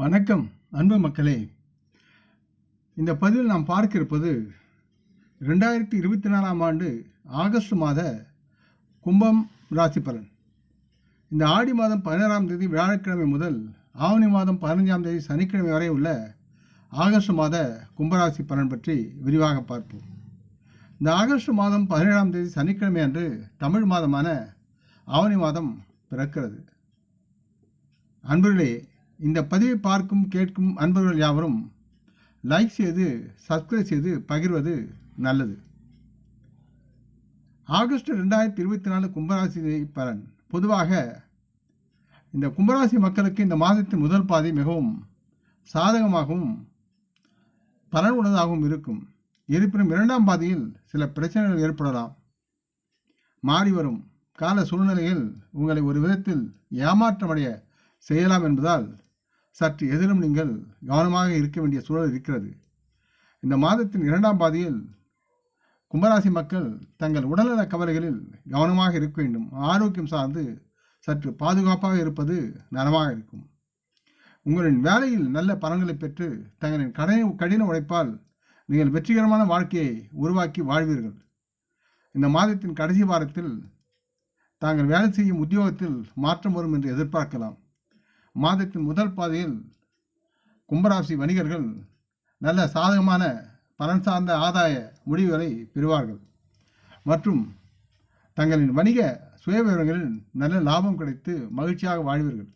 வணக்கம் அன்பு மக்களே. இந்த பதிவில் நாம் பார்க்க இருப்பது ரெண்டாயிரத்தி இருபத்தி நாலாம் ஆண்டு ஆகஸ்ட் மாத கும்பம் ராசி பலன். இந்த ஆடி மாதம் பதினாறாம் தேதி வியாழக்கிழமை முதல் ஆவணி மாதம் பதினஞ்சாம் தேதி சனிக்கிழமை வரை உள்ள ஆகஸ்ட் மாத கும்பராசி பலன் பற்றி விரிவாக பார்ப்போம். இந்த ஆகஸ்ட் மாதம் பதினேழாம் தேதி சனிக்கிழமை அன்று தமிழ் மாதமான ஆவணி மாதம் பிறக்கிறது. அன்பர்களே இந்த பதிவை பார்க்கும் கேட்கும் அன்பர்கள் யாவரும் லைக் செய்து சப்ஸ்கிரைப் செய்து பகிர்வது நல்லது. ஆகஸ்ட் ரெண்டாயிரத்தி இருபத்தி நாலு கும்பராசி பலன். பொதுவாக இந்த கும்பராசி மக்களுக்கு இந்த மாதத்தின் முதல் பாதி மிகவும் சாதகமாகவும் பலன் உள்ளதாகவும் இருக்கும். இருப்பினும் இரண்டாம் பாதியில் சில பிரச்சனைகள் ஏற்படலாம். மாறி வரும். கால சூழ்நிலையில் உங்களை ஒரு விதத்தில் ஏமாற்றமடைய செய்யலாம் என்பதால் சற்று எதிலும் நீங்கள் கவனமாக இருக்க வேண்டிய சூழல் இருக்கிறது. இந்த மாதத்தின் இரண்டாம் பாதியில் கும்பராசி மக்கள் தங்கள் உடல்நல கவலைகளில் கவனமாக இருக்க வேண்டும். ஆரோக்கியம் சார்ந்து சற்று பாதுகாப்பாக இருப்பது நலமாக இருக்கும். உங்களின் வேலையில் நல்ல பலன்களை பெற்று தங்களின் கடின கடின உழைப்பால் நீங்கள் வெற்றிகரமான வாழ்க்கையை உருவாக்கி வாழ்வீர்கள். இந்த மாதத்தின் கடைசி வாரத்தில் தாங்கள் வேலை செய்யும் உத்தியோகத்தில் மாற்றம் வரும் என்று எதிர்பார்க்கலாம். மாதத்தின் முதல் பாதையில் கும்பராசி வணிகர்கள் நல்ல சாதகமான பலன் சார்ந்த ஆதாய முடிவுகளை பெறுவார்கள். மற்றும் தங்களின் வணிக சுயவிவரங்களில் நல்ல லாபம் கிடைத்து மகிழ்ச்சியாக வாழ்வீர்கள்.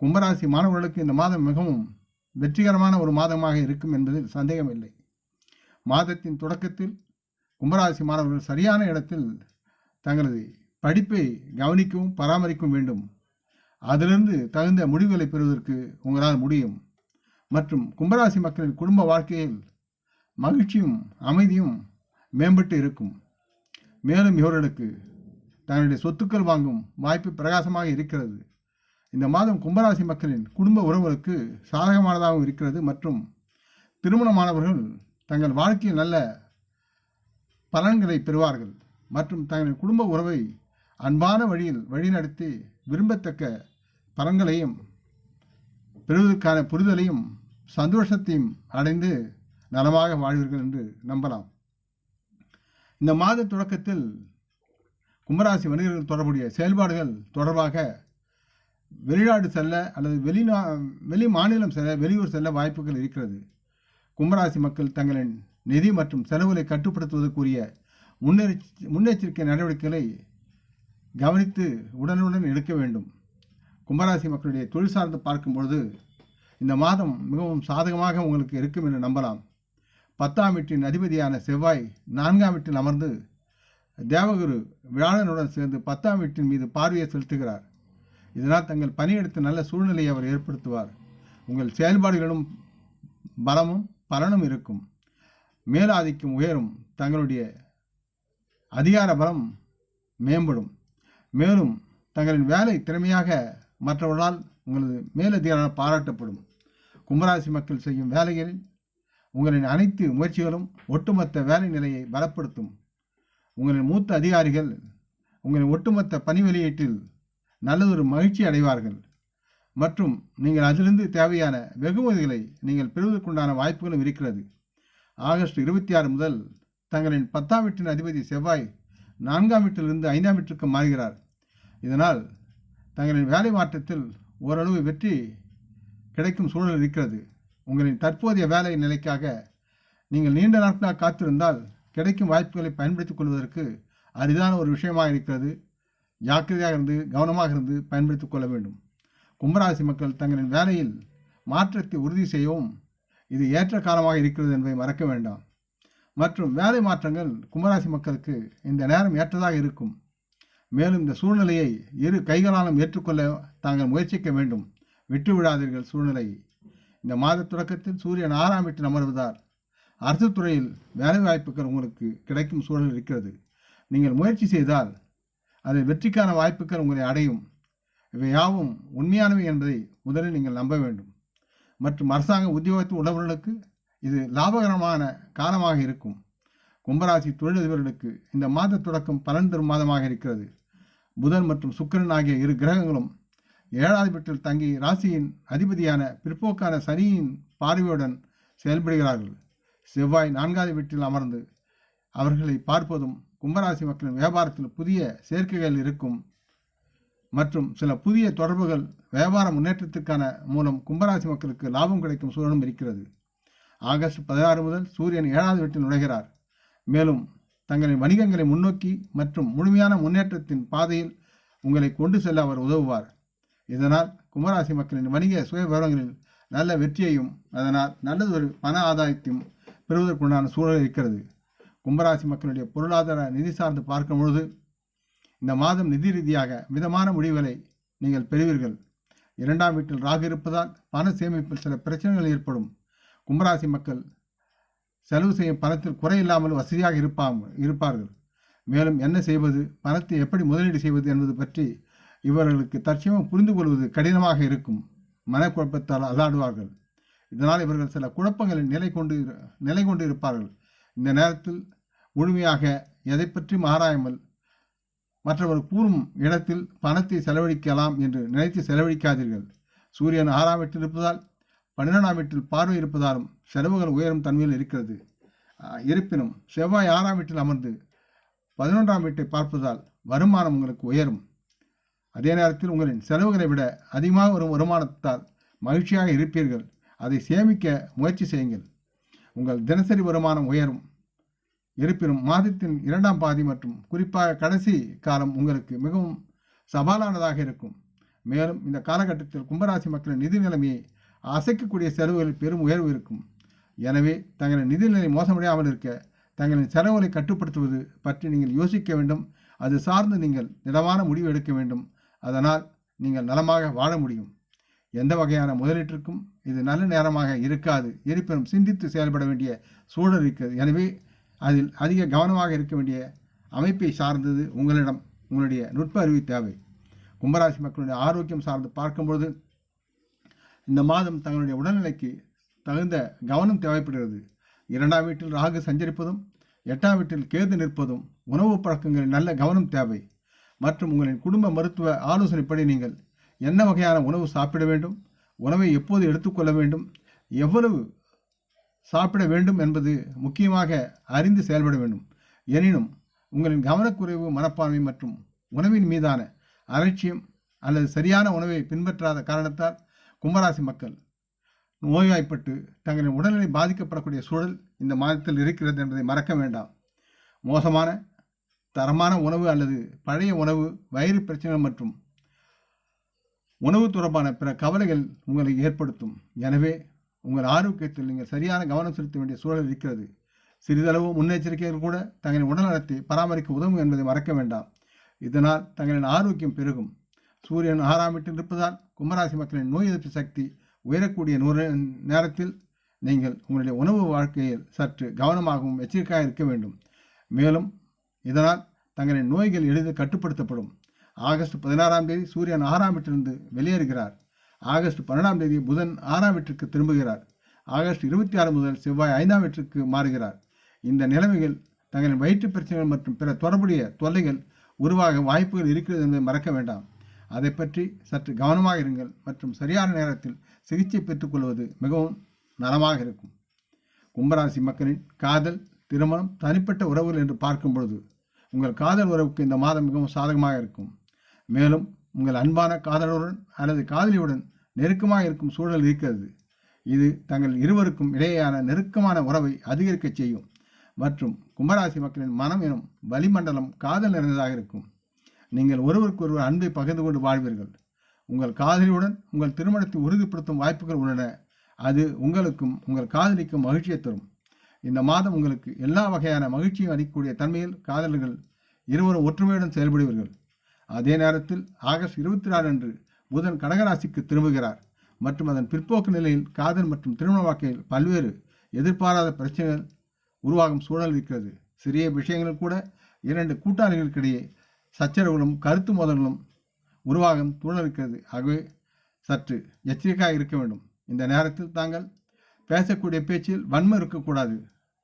கும்பராசி மாணவர்களுக்கு இந்த மாதம் மிகவும் வெற்றிகரமான ஒரு மாதமாக இருக்கும் என்பதில் சந்தேகமில்லை. மாதத்தின் தொடக்கத்தில் கும்பராசி மாணவர்கள் சரியான இடத்தில் தங்களது படிப்பை கவனிக்கவும் பராமரிக்கவும் வேண்டும். அதிலிருந்து தகுந்த முடிவுகளை பெறுவதற்கு உங்களால் முடியும். மற்றும் கும்பராசி மக்களின் குடும்ப வாழ்க்கையில் மகிழ்ச்சியும் அமைதியும் மேம்பட்டு இருக்கும். மேலும் இவர்களுக்கு தங்களுடைய சொத்துக்கள் வாங்கும் வாய்ப்பு பிரகாசமாக இருக்கிறது. இந்த மாதம் கும்பராசி மக்களின் குடும்ப உறவுகளுக்கு சாதகமானதாகவும் இருக்கிறது மற்றும் திருமணமானவர்கள் தங்கள் வாழ்க்கையில் நல்ல பலன்களை பெறுவார்கள். மற்றும் தங்களின் குடும்ப உறவை அன்பான வழியில் வழிநடத்தி விரும்பத்தக்க பலன்களையும் பெறுவதற்கான புரிதலையும் சந்தோஷத்தையும் அடைந்து நலமாக வாழ்வீர்கள் என்று நம்பலாம். இந்த மாத தொடக்கத்தில் கும்பராசி வணிகர்கள் தொடர்புடைய செயல்பாடுகள் தொடர்பாக வெளிநாடு செல்ல அல்லது வெளிநா வெளி மாநிலம் செல்ல வெளியூர் செல்ல வாய்ப்புகள் இருக்கிறது. கும்பராசி மக்கள் தங்களின் நிதி மற்றும் செலவுகளை கட்டுப்படுத்துவதற்குரிய முன்னெச்ச முன்னெச்சரிக்கை நடவடிக்கைகளை கவனித்து உடனுடன் எடுக்க வேண்டும். கும்பராசி மக்களுடைய தொழில் சார்ந்து பார்க்கும்பொழுது இந்த மாதம் மிகவும் சாதகமாக உங்களுக்கு இருக்கும் என்று நம்பலாம். பத்தாம் வீட்டின் அதிபதியான செவ்வாய் நான்காம் வீட்டில் அமர்ந்து தேவகுரு வியாழனுடன் சேர்ந்து பத்தாம் வீட்டின் மீது பார்வையை செலுத்துகிறார். இதனால் தங்கள் பணியெடுத்த நல்ல சூழ்நிலையை அவர் ஏற்படுத்துவார். உங்கள் செயல்பாடுகளும் பலமும் பலனும் இருக்கும். மேலாதிக்கம் உயரும். தங்களுடைய அதிகார பலம் மேம்படும். மேலும் தங்களின் வேலை திறமையாக மற்றவர்களால் உங்களது மேலதிகாரம் பாராட்டப்படும். கும்பராசி மக்கள் செய்யும் வேலைகளில் உங்களின் அனைத்து முயற்சிகளும் ஒட்டுமொத்த வேலை நிலையை பலப்படுத்தும். உங்களின் மூத்த அதிகாரிகள் உங்களின் ஒட்டுமொத்த பணி வெளியீட்டில் நல்லதொரு மகிழ்ச்சி அடைவார்கள். மற்றும் நீங்கள் அதிலிருந்து தேவையான வெகுமதிகளை நீங்கள் பெறுவதற்குண்டான வாய்ப்புகளும் இருக்கிறது. ஆகஸ்ட் இருபத்தி ஆறு முதல் தங்களின் பத்தாம் வீட்டின் அதிபதி செவ்வாய் நான்காம் வீட்டிலிருந்து ஐந்தாம் வீட்டிற்கு மாறுகிறார். இதனால் தங்களின் வேலை மாற்றத்தில் ஓரளவு வெற்றி கிடைக்கும் சூழல் இருக்கிறது. உங்களின் தற்போதைய வேலை நிலைக்காக நீங்கள் நீண்ட நாட்களாக காத்திருந்தால் கிடைக்கும் வாய்ப்புகளை பயன்படுத்திக் கொள்வதற்கு அரிதான ஒரு விஷயமாக இருக்கிறது. ஜாக்கிரதையாக இருந்து கவனமாக இருந்து பயன்படுத்திக் கொள்ள வேண்டும். கும்பராசி மக்கள் தங்களின் வேலையில் மாற்றத்தை உறுதி செய்யவும் இது ஏற்ற காலமாக இருக்கிறது என்பதை மறக்க வேண்டாம். மற்றும் வேலை மாற்றங்கள் கும்பராசி மக்களுக்கு இந்த நேரம் ஏற்றதாக இருக்கும். மேலும் இந்த சூழ்நிலையை இரு கைகளாலும் ஏற்றுக்கொள்ள தாங்கள் முயற்சிக்க வேண்டும். விட்டுவிடாதீர்கள் சூழ்நிலை. சூழ்நிலையை இந்த மாத தொடக்கத்தில் சூரியன் ஆறாம் வீட்டில் அமர்வதால் அரசு துறையில் வேலைவாய்ப்புகள் உங்களுக்கு கிடைக்கும் சூழல் இருக்கிறது. நீங்கள் முயற்சி செய்தால் அது வெற்றிக்கான வாய்ப்புகள் உங்களை அடையும். இவை யாவும் உண்மையானவை என்பதை முதலில் நீங்கள் நம்ப வேண்டும். மற்றும் அரசாங்க உத்தியோகத்தில் உள்ளவர்களுக்கு இது லாபகரமான காலமாக இருக்கும். கும்பராசி தொழிலதிபர்களுக்கு இந்த மாத தொடக்கம் பலன் தரும் மாதமாக இருக்கிறது. புதன் மற்றும் சுக்கிரன் ஆகிய இரு கிரகங்களும் ஏழாவது வீட்டில் தங்கி ராசியின் அதிபதியான பிற்போக்கான சனியின் பார்வையுடன் செயல்படுகிறார்கள். செவ்வாய் நான்காவது வீட்டில் அமர்ந்து அவர்களை பார்ப்பதும் கும்பராசி மக்களின் வியாபாரத்தில் புதிய சேர்க்கைகள் இருக்கும். மற்றும் சில புதிய தொடர்புகள் வியாபார முன்னேற்றத்திற்கான மூலம் கும்பராசி மக்களுக்கு லாபம் கிடைக்கும் சூழலும் இருக்கிறது. ஆகஸ்ட் பதினாறு முதல் சூரியன் ஏழாவது வீட்டில் நுழைகிறார். மேலும் தங்களின் வணிகங்களை முன்னோக்கி மற்றும் முழுமையான முன்னேற்றத்தின் பாதையில் உங்களை கொண்டு செல்ல அவர் உதவுவார். இதனால் கும்பராசி மக்களின் வணிக சுயவிவரங்களில் நல்ல வெற்றியையும் அதனால் நல்லதொரு பண ஆதாயத்தையும் பெறுவதற்குண்டான சூழல் இருக்கிறது. கும்பராசி மக்களுடைய பொருளாதார நிதி சார்ந்து பார்க்கும் பொழுது இந்த மாதம் நிதி ரீதியாக மிதமான முடிவுகளை நீங்கள் பெறுவீர்கள். இரண்டாம் வீட்டில் ராகு இருப்பதால் பண சேமிப்பில் சில பிரச்சனைகள் ஏற்படும். கும்பராசி மக்கள் செலவு செய்யும் பணத்தில் குறை இல்லாமல் வசதியாக இருப்பாம் இருப்பார்கள். மேலும் என்ன செய்வது? பணத்தை எப்படி முதலீடு செய்வது என்பது பற்றி இவர்களுக்கு தற்சமயம் புரிந்து கொள்வது கடினமாக இருக்கும். மனக்குழப்பத்தால் அல்லாடுவார்கள் இதனால் இவர்கள் சில குழப்பங்களில் நிலை கொண்டு நிலை கொண்டு இருப்பார்கள். இந்த நேரத்தில் முழுமையாக எதை பற்றி ஆராயாமல் மற்றவர் கூறும் இடத்தில் பணத்தை செலவழிக்கலாம் என்று நினைத்து செலவழிக்காதீர்கள். சூரியன் ஆறாம் வீட்டில் இருப்பதால் பன்னிரெண்டாம் வீட்டில் பார்வை இருப்பதாலும் செலவுகள் உயரும் தன்மையில் இருக்கிறது. இருப்பினும் செவ்வாய் ஆறாம் வீட்டில் அமர்ந்து பதினொன்றாம் வீட்டை பார்ப்பதால் வருமானம் உங்களுக்கு உயரும். அதே நேரத்தில் உங்களின் செலவுகளை விட அதிகமாக வரும் வருமானத்தால் மகிழ்ச்சியாக இருப்பீர்கள். அதை சேமிக்க முயற்சி செய்யுங்கள். உங்கள் தினசரி வருமானம் உயரும். இருப்பினும் மாதத்தின் இரண்டாம் பாதி மற்றும் குறிப்பாக கடைசி காலம் உங்களுக்கு மிகவும் சவாலானதாக இருக்கும். மேலும் இந்த காலகட்டத்தில் கும்பராசி மக்களின் நிதி நிலைமையை அசைக்கக்கூடிய செலவுகளில் பெரும் உயர்வு இருக்கும். எனவே தங்களின் நிதிநிலை மோசமடையாமல் இருக்க தங்களின் செலவுகளை கட்டுப்படுத்துவது பற்றி நீங்கள் யோசிக்க வேண்டும். அது சார்ந்து நீங்கள் திடமான முடிவு எடுக்க வேண்டும். அதனால் நீங்கள் நலமாக வாழ முடியும். எந்த வகையான முதலீட்டிற்கும் இது நல்ல நேரமாக இருக்காது. இருப்பினும் சிந்தித்து செயல்பட வேண்டிய சூழல் இருக்கிறது. எனவே அதில் அதிக கவனமாக இருக்க வேண்டிய அமைப்பை சார்ந்தது உங்களிடம் உங்களுடைய நுட்ப அறிவு தேவை. கும்பராசி மக்களுடைய ஆரோக்கியம் சார்ந்து பார்க்கும்பொழுது இந்த மாதம் தங்களுடைய உடல்நிலைக்கு தகுந்த கவனம் தேவைப்படுகிறது. இரண்டாம் வீட்டில் ராகு சஞ்சரிப்பதும் எட்டாம் வீட்டில் கேது நிற்பதும் உணவு பழக்கங்களில் நல்ல கவனம் தேவை. மற்றும் உங்களின் குடும்ப மருத்துவ ஆலோசனைப்படி நீங்கள் என்ன வகையான உணவு சாப்பிட வேண்டும் உணவை எப்போது எடுத்துக்கொள்ள வேண்டும் எவ்வளவு சாப்பிட வேண்டும் என்பது முக்கியமாக அறிந்து செயல்பட வேண்டும். எனினும் உங்களின் கவனக்குறைவு மனப்பான்மை மற்றும் உணவின் மீதான அலட்சியம் அல்லது சரியான உணவை பின்பற்றாத காரணத்தால் கும்பராசி மக்கள் நோய்வாய்ப்பட்டு தங்களின் உடல்நிலை பாதிக்கப்படக்கூடிய சூழல் இந்த மாதத்தில் இருக்கிறது என்பதை மறக்க வேண்டாம். மோசமான தரமான உணவு அல்லது பழைய உணவு வயிறு பிரச்சனைகள் மற்றும் உணவு தொடர்பான பிற கவலைகள் உங்களை ஏற்படுத்தும். எனவே உங்கள் ஆரோக்கியத்தில் நீங்கள் சரியான கவனம் செலுத்த வேண்டிய சூழல் இருக்கிறது. சிறிதளவு முன்னெச்சரிக்கைகள் கூட தங்களின் உடல்நலத்தை பராமரிக்க உதவும் என்பதை மறக்க வேண்டாம். இதனால் தங்களின் ஆரோக்கியம் பெருகும். சூரியன் ஆறாம் வீட்டில் இருப்பதால் கும்பராசி மக்களின் நோய் எதிர்ப்பு சக்தி உயரக்கூடிய நூறு நேரத்தில் நீங்கள் உங்களுடைய உணவு வாழ்க்கையில் சற்று கவனமாகவும் எச்சரிக்கையாக இருக்க வேண்டும். மேலும் இதனால் தங்களின் நோய்கள் எளிதில் கட்டுப்படுத்தப்படும். ஆகஸ்ட் பதினாறாம் தேதி சூரியன் ஆறாம் வீட்டிலிருந்து வெளியேறுகிறார். ஆகஸ்ட் பன்னெண்டாம் தேதி புதன் ஆறாம் வீட்டிற்கு திரும்புகிறார். ஆகஸ்ட் இருபத்தி ஆறு முதல் செவ்வாய் ஐந்தாம் வீட்டிற்கு மாறுகிறார். இந்த நிலைமைகள் தங்களின் வயிற்று பிரச்சனைகள் மற்றும் பிற தொடர்புடைய தொல்லைகள் உருவாக வாய்ப்புகள் இருக்கிறது என்பதை மறக்க வேண்டாம். அதை பற்றி சற்று கவனமாக இருங்கள் மற்றும் சரியான நேரத்தில் சிகிச்சை பெற்றுக்கொள்வது மிகவும் நலமாக இருக்கும். கும்பராசி மக்களின் காதல் திருமணம் தனிப்பட்ட உறவுகள் என்று பார்க்கும் பொழுது உங்கள் காதல் உறவுக்கு இந்த மாதம் மிகவும் சாதகமாக இருக்கும். மேலும் உங்கள் அன்பான காதலருடன் அல்லது காதலியுடன் நெருக்கமாக இருக்கும் சூழல் இருக்கிறது. இது தங்கள் இருவருக்கும் இடையேயான நெருக்கமான உறவை அதிகரிக்கச் செய்யும் மற்றும் கும்பராசி மக்களின் மனம் எனும் வளிமண்டலம் காதல் நிறைந்ததாக இருக்கும். நீங்கள் ஒருவருக்கொருவர் அன்பை பகிர்ந்து கொண்டு வாழ்வீர்கள். உங்கள் காதலியுடன் உங்கள் திருமணத்தை உறுதிப்படுத்தும் வாய்ப்புகள் உள்ளன. அது உங்களுக்கும் உங்கள் காதலிக்கும் மகிழ்ச்சியை தரும். இந்த மாதம் உங்களுக்கு எல்லா வகையான மகிழ்ச்சியும் அளிக்கக்கூடிய தன்மையில் காதலர்கள் இருவரும் ஒற்றுமையுடன் செயல்படுவீர்கள். அதே நேரத்தில் ஆகஸ்ட் இருபத்தி நாலு அன்று புதன் கடகராசிக்கு திரும்புகிறார். மற்றும் அதன் பிற்போக்கு நிலையில் காதல் மற்றும் திருமண வாழ்க்கையில் பல்வேறு எதிர்பாராத பிரச்சனைகள் உருவாகும் சூழல் இருக்கிறது. சிறிய விஷயங்கள் கூட இரண்டு கூட்டாளிகளுக்கிடையே சச்சரவுகளும் கருத்து மோதல்களும் உருவாகும் சூழலிருக்கிறது ஆகவே சற்று எச்சரிக்கையாக இருக்க வேண்டும். இந்த நேரத்தில் தாங்கள் பேசக்கூடிய பேச்சில் வன்மை இருக்கக்கூடாது.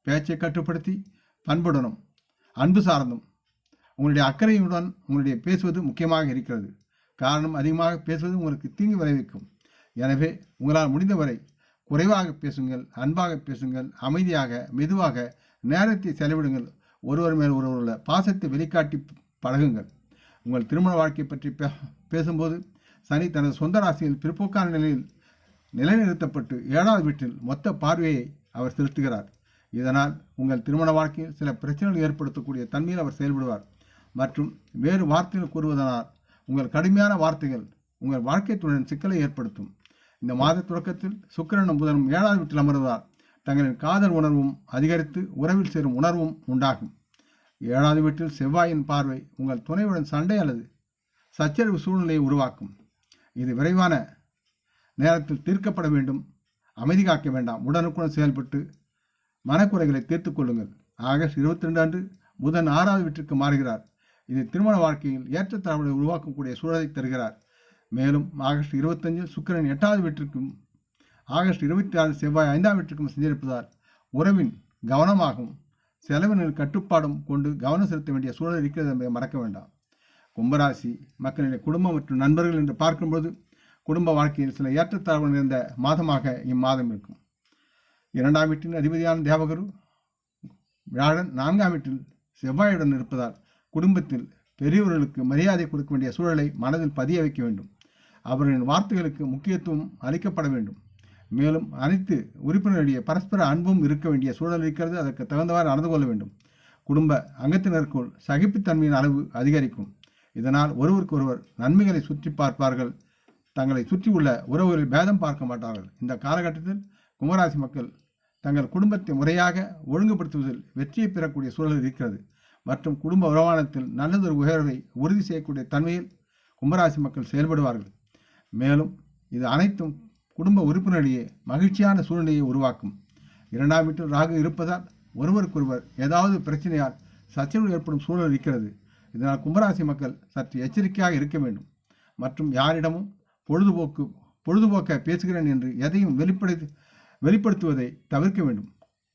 பேச்சை கட்டுப்படுத்தி பண்புடனும் அன்பு சார்ந்தும் உங்களுடைய அக்கறையுடன் உங்களுடைய பேசுவது முக்கியமாக இருக்கிறது. காரணம் அதிகமாக பேசுவது உங்களுக்கு தீங்கு விளைவிக்கும். எனவே உங்களால் முடிந்தவரை குறைவாக பேசுங்கள் அன்பாக பேசுங்கள் அமைதியாக மெதுவாக நேரத்தை செலவிடுங்கள். ஒருவர் மேல் ஒருவர் உள்ள பாசத்தை வெளிக்காட்டி பழகுங்கள். உங்கள் திருமண வாழ்க்கை பற்றி பே- பேசும்போது சனி தனது சொந்த ராசியில் பிற்போக்கான நிலையில் நிலைநிறுத்தப்பட்டு ஏழாவது வீட்டில் மொத்த பார்வையை அவர் செலுத்துகிறார். இதனால் உங்கள் திருமண வாழ்க்கையில் சில பிரச்சனைகள் ஏற்படுத்தக்கூடிய தன்மையில் அவர் செயல்படுவார். மற்றும் வேறு வார்த்தைகள் கூறுவதனால் உங்கள் கடுமையான வார்த்தைகள் உங்கள் வாழ்க்கை சிக்கலை ஏற்படுத்தும். இந்த மாத தொடக்கத்தில் சுக்கிரனும் புதனும் ஏழாவது வீட்டில் அமர்வதால் தங்களின் காதல் உணர்வும் அதிகரித்து உறவில் சேரும் உணர்வும் உண்டாகும். ஏழாவது வீட்டில் செவ்வாயின் பார்வை உங்கள் துணையுடன் சண்டை அல்லது சச்சரவு சூழ்நிலையை உருவாக்கும். இது விரைவான நேரத்தில் தீர்க்கப்பட வேண்டும். அமைதி காக்க வேண்டாம். உடனுக்குடன் செயல்பட்டு மனக்குறைகளை தீர்த்து கொள்ளுங்கள். ஆகஸ்ட் இருபத்தி ரெண்டு அன்று புதன் ஆறாவது வீட்டிற்கு மாறுகிறார். இது திருமண வாழ்க்கையில் ஏற்றத்தாழ்வுகளை உருவாக்கக்கூடிய சூழலை தருகிறார். மேலும் ஆகஸ்ட் இருபத்தஞ்சில் சுக்கிரன் எட்டாவது வீட்டிற்கும் ஆகஸ்ட் இருபத்தி ஆறு செவ்வாய் ஐந்தாம் வீட்டிற்கும் சென்றிருப்பதால் உறவின் கவனமாகவும் செலவினர் கட்டுப்பாடும் கொண்டு கவனம் செலுத்த வேண்டிய சூழல் இருக்கிறது என்பதை மறக்க வேண்டாம். கும்பராசி மக்களுடைய குடும்பம் மற்றும் நண்பர்கள் என்று பார்க்கும்போது குடும்ப வாழ்க்கையில் சில ஏற்றத்தாழ்வு நிறைந்த மாதமாக இம்மாதம் இருக்கும். இரண்டாம் வீட்டின் அதிபதியான தேவகுரு வியாழன் நான்காம் வீட்டில் செவ்வாயுடன் இருப்பதால் குடும்பத்தில் பெரியவர்களுக்கு மரியாதை கொடுக்க வேண்டிய சூழலை மனதில் பதிய வைக்க வேண்டும். அவர்களின் வார்த்தைகளுக்கு முக்கியத்துவம் அளிக்கப்பட வேண்டும். மேலும் அனைத்து உறுப்பினருடைய பரஸ்பர அன்பும் இருக்க வேண்டிய சூழல் இருக்கிறது. அதற்கு தகுந்தவாறு நடந்து கொள்ள வேண்டும். குடும்ப அங்கத்தினருக்குள் சகிப்புத்தன்மையின் அளவு அதிகரிக்கும். இதனால் ஒருவருக்கொருவர் நன்மைகளை சுற்றி பார்ப்பார்கள். தங்களை சுற்றியுள்ள உறவுகளில் பேதம் பார்க்க மாட்டார்கள். இந்த காலகட்டத்தில் கும்பராசி மக்கள் தங்கள் குடும்பத்தை முறையாக ஒழுங்குபடுத்துவதில் வெற்றியை பெறக்கூடிய சூழல் இருக்கிறது. மற்றும் குடும்ப உறவானத்தில் நல்லதொரு உயர்வை உறுதி செய்யக்கூடிய தன்மையில் கும்பராசி மக்கள் செயல்படுவார்கள். மேலும் இது அனைத்தும் குடும்ப உறுப்பினரிடையே மகிழ்ச்சியான சூழ்நிலையை உருவாக்கும். இரண்டாம் வீட்டில் ராகு இருப்பதால் ஒருவருக்கொருவர் ஏதாவது பிரச்சனையால் சச்சரவு ஏற்படும் சூழல் இருக்கிறது. இதனால் கும்பராசி மக்கள் சற்று எச்சரிக்கையாக இருக்க வேண்டும். மற்றும் யாரிடமும் பொழுதுபோக்கு பொழுதுபோக்க பேசுகிறேன் என்று எதையும் வெளிப்படை வெளிப்படுத்துவதை தவிர்க்க வேண்டும்.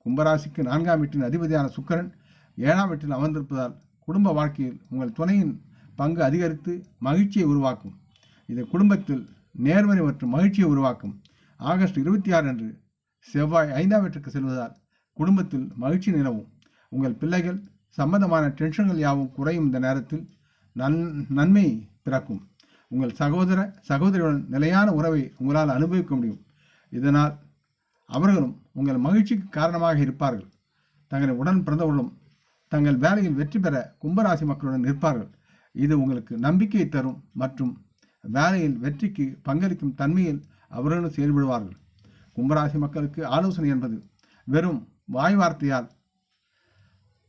கும்பராசிக்கு நான்காம் வீட்டின் அதிபதியான சுக்கரன் ஏழாம் வீட்டில் அமர்ந்திருப்பதால் குடும்ப வாழ்க்கையில் உங்கள் துணையின் பங்கு அதிகரித்து மகிழ்ச்சியை உருவாக்கும். இது குடும்பத்தில் நேர்மறை மற்றும் மகிழ்ச்சியை உருவாக்கும். ஆகஸ்ட் இருபத்தி ஆறு அன்று செவ்வாய் ஐந்தாம் வீட்டுக்கு செல்வதால் குடும்பத்தில் மகிழ்ச்சி நிலவும். உங்கள் பிள்ளைகள் சம்பந்தமான டென்ஷன்கள் யாவும் குறையும் இந்த நேரத்தில் நன் நன்மை பிறக்கும். உங்கள் சகோதர சகோதரியுடன் நிலையான உறவை உங்களால் அனுபவிக்க முடியும். இதனால் அவர்களும் உங்கள் மகிழ்ச்சிக்கு காரணமாக இருப்பார்கள். தங்களை உடன் பிறந்தவர்களும் தங்கள் வேலையில் வெற்றி பெற கும்பராசி மக்களுடன் நிற்பார்கள். இது உங்களுக்கு நம்பிக்கையை தரும் மற்றும் வேலையில் வெற்றிக்கு பங்களிக்கும் தன்மையில் அவர்களும் செயல்படுவார்கள். கும்பராசி மக்களுக்கு ஆலோசனை என்பது வெறும் வாய் வார்த்தையால்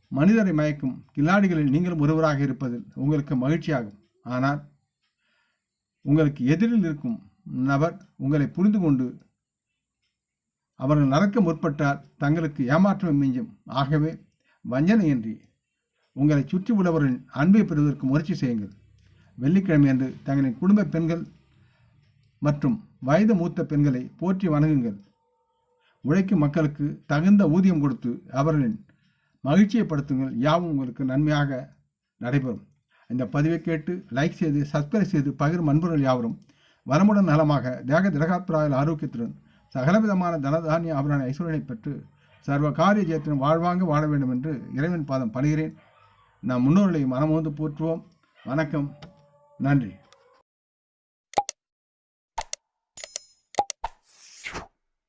மனிதரை மயக்கும் கில்லாடிகளில் நீங்களும் ஒருவராக இருப்பதில் உங்களுக்கு மகிழ்ச்சியாகும். ஆனால் உங்களுக்கு எதிரில் இருக்கும் நபர் உங்களை புரிந்து கொண்டு அவர்கள் நடக்க முற்பட்டால் தங்களுக்கு ஏமாற்றம் மிஞ்சும். ஆகவே வஞ்சனையின்றி உங்களை சுற்றி உள்ளவர்களின் அன்பை பெறுவதற்கு முயற்சி செய்யுங்கள். வெள்ளிக்கிழமையன்று தங்களின் குடும்ப பெண்கள் மற்றும் வயது மூத்த பெண்களை போற்றி வணங்குங்கள். உழைக்கும் மக்களுக்கு தகுந்த ஊதியம் கொடுத்து அவர்களின் மகிழ்ச்சியைப்படுத்துங்கள் யாவும் உங்களுக்கு நன்மையாக நடைபெறும். இந்த பதிவை கேட்டு லைக் செய்து சப்ஸ்கிரைப் செய்து பகிரும் அன்புகள் யாவரும் வரமுடன் நலமாக தேக திரகாத்ராயில் ஆரோக்கியத்துடன் சகலவிதமான தனதானிய ஆபரண ஐஸ்வரனை பெற்று சர்வ காரிய ஜெயத்தின் வாழ்வாங்க வாழ வேண்டும் என்று இறைவன் பாதம் பணிகிறேன். நாம் முன்னோர்களை மனமோந்து போற்றுவோம். வணக்கம். நன்றி